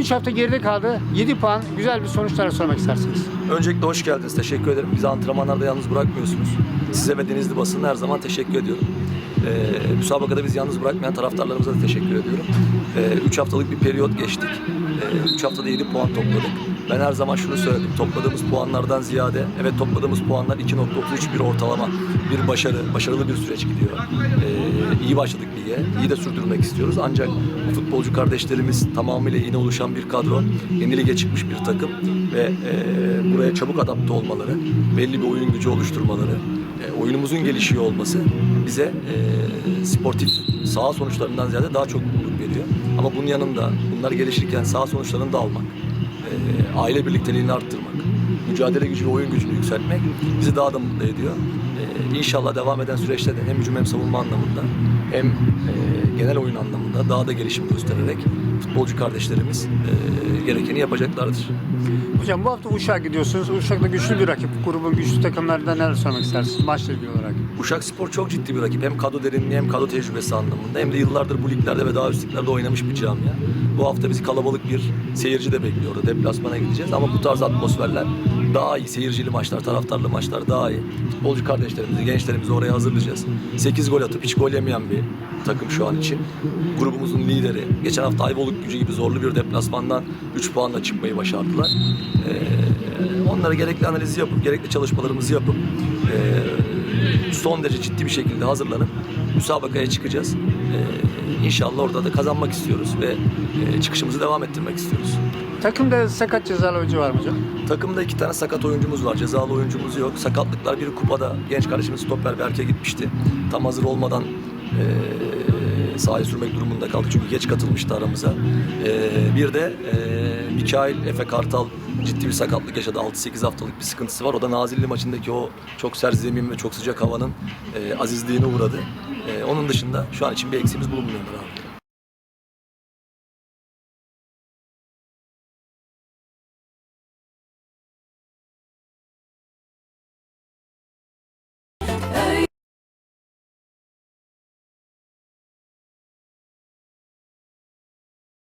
3 hafta geride kaldı. 7 puan. Güzel bir sonuçlara sormak istersiniz. Öncelikle hoş geldiniz. Teşekkür ederim. Bizi antrenmanlarda yalnız bırakmıyorsunuz. Size ve Denizli basınına her zaman teşekkür ediyorum. Ee, müsabakada bizi yalnız bırakmayan taraftarlarımıza da teşekkür ediyorum. 3 haftalık bir periyot geçtik. 3 haftada 7 puan topladık. Ben her zaman şunu söyledim. Topladığımız puanlardan ziyade, evet topladığımız puanlar 2.33 bir ortalama, bir başarı, başarılı bir süreç gidiyor. Ee, iyi başladık lige, iyi de sürdürmek istiyoruz. Ancak bu futbolcu kardeşlerimiz tamamıyla yeni oluşan bir kadro, yeni lige çıkmış bir takım ve e, buraya çabuk adapte olmaları, belli bir oyun gücü oluşturmaları, e, oyunumuzun gelişiyor olması bize e, sportif saha sonuçlarından ziyade daha çok mutluluk veriyor. Ama bunun yanında bunlar gelişirken saha sonuçlarını da almak, aile birlikteliğini arttırmak, mücadele gücü ve oyun gücünü yükseltmek bizi daha da mutlu ediyor. E, inşallah devam eden süreçte de hem hücum hem savunma anlamında hem e, genel oyun anlamında daha da gelişim göstererek futbolcu kardeşlerimiz e, gerekeni yapacaklardır. Hocam bu hafta Uşak'a gidiyorsunuz. Uşak'ta güçlü bir rakip. Grubun güçlü takımlarından neler sormak istersiniz maçla ilgili olarak? Uşak Spor çok ciddi bir rakip. Hem kadro derinliği hem kadro tecrübesi anlamında hem de yıllardır bu liglerde ve daha üst liglerde oynamış bir camia. Bu hafta bizi kalabalık bir seyirci de bekliyor. Deplasmana gideceğiz ama bu tarz atmosferler daha iyi. Seyircili maçlar, taraftarlı maçlar daha iyi. Futbolcu kardeşlerimizi, gençlerimizi oraya hazırlayacağız. 8 gol atıp hiç gol yemeyen bir takım şu an için. Grubumuzun lideri. Geçen hafta Ayvalık gücü gibi zorlu bir deplasmandan 3 puanla çıkmayı başardılar. Ee, onlara gerekli analizi yapıp, gerekli çalışmalarımızı yapıp ee, son derece ciddi bir şekilde hazırlanıp müsabakaya çıkacağız. Ee, inşallah orada da kazanmak istiyoruz ve e, çıkışımızı devam ettirmek istiyoruz. Takımda sakat cezalı oyuncu var mı hocam? Takımda iki tane sakat oyuncumuz var. Cezalı oyuncumuz yok. Sakatlıklar biri kupada. Genç kardeşimiz stoper Berke gitmişti. Tam hazır olmadan e, sahaya sürmek durumunda kaldı. Çünkü geç katılmıştı aramıza. E, bir de e, Mikail Efe Kartal ciddi bir sakatlık yaşadı. 6-8 haftalık bir sıkıntısı var. O da Nazilli maçındaki o çok sert zemin ve çok sıcak havanın e, azizliğine uğradı. E, onun dışında şu an için bir eksiğimiz bulunmuyor abi.